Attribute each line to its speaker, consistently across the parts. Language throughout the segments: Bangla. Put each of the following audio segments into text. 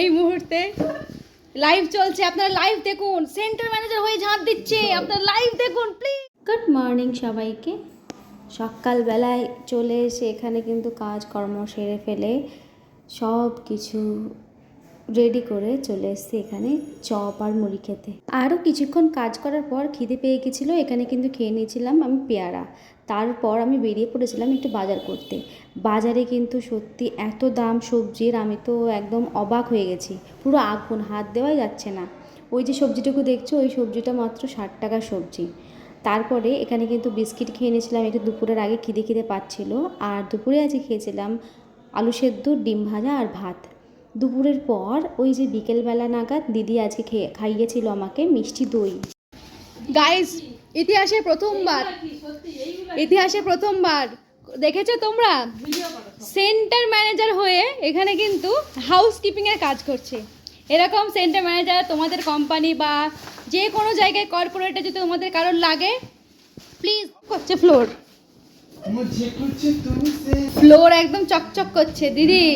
Speaker 1: এই মুহূর্তে লাইভ চলছে, আপনারা লাইভ দেখুন। সেন্টার ম্যানেজার হয়ে ঝাঁপ দিচ্ছে, আপনারা লাইভ দেখুন প্লিজ
Speaker 2: গুড মর্নিং সবাইকে। সকালবেলায় চলে এসে এখানে কিন্তু কাজকর্ম সেরে ফেলে সব কিছু রেডি করে চলে এসেছি এখানে চপ আর মুড়ি খেতে। আরও কিছুক্ষণ কাজ করার পর খিদে পেয়ে গেছিল, এখানে কিন্তু খেয়ে নিয়েছিলাম আমি পেয়ারা। তারপর আমি বেরিয়ে পড়েছিলাম একটু বাজার করতে। বাজারে কিন্তু সত্যি এত দাম সবজির, আমি তো একদম অবাক হয়ে গেছি। পুরো আগুন, হাত দেওয়াই যাচ্ছে না। ওই যে সবজিটুকু দেখছ, ওই সবজিটা মাত্র ষাট টাকার সবজি। তারপরে এখানে কিন্তু বিস্কিট খেয়ে নিয়েছিলাম, একটু দুপুরের আগে খিদে খিদে পাচ্ছিল। আর দুপুরে আজকে খেয়েছিলাম আলু সেদ্ধ, ডিম ভাজা আর ভাত। দুপুরের পর ওই যে বিকেলবেলা নাগাদ দিদি আজকে খেয়ে খাইয়েছিল আমাকে মিষ্টি দই।
Speaker 1: গাইস ইতিহাসে প্রথমবার ইতিহাসে প্রথমবার দেখেছ তোমরা? সেন্টার ম্যানেজার হয়ে এখানে কিন্তু হাউসকিপিংয়ের কাজ করছে। এরকম সেন্টার ম্যানেজার তোমাদের কোম্পানি বা যে কোনো জায়গায় কর্পোরেটে যদি তোমাদের কারোর লাগে প্লিজ করছে ফ্লোর ফ্লোর একদম চকচক করছে দিদি।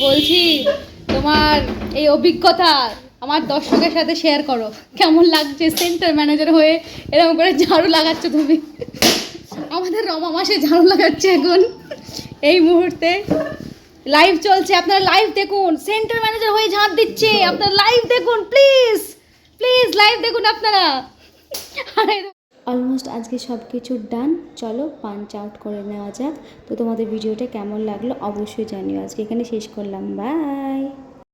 Speaker 1: বলছি, তোমার এই অভিজ্ঞতা আমার দর্শকের সাথে শেয়ার করো। কেমন লাগছে সেন্টার ম্যানেজার হয়ে এরকম করে ঝাড়ু লাগাচ্ছ তুমি? আমাদের রমা মাসে ঝাড়ু লাগাচ্ছে এখন। এই মুহূর্তে লাইভ চলছে, আপনারা লাইভ দেখুন। সেন্টার ম্যানেজার হয়ে ঝাঁপ দিচ্ছে, আপনারা লাইভ দেখুন প্লিজ প্লিজ লাইভ দেখুন আপনারা। আরে
Speaker 2: অলমোস্ট আজকে সব কিছু ডান চলো পাঞ্চ আউট করে নেওয়া যাক। তো তোমাদের ভিডিওটা কেমন লাগল অবশ্যই জানিও। আজকে এখানে শেষ করলাম। বাই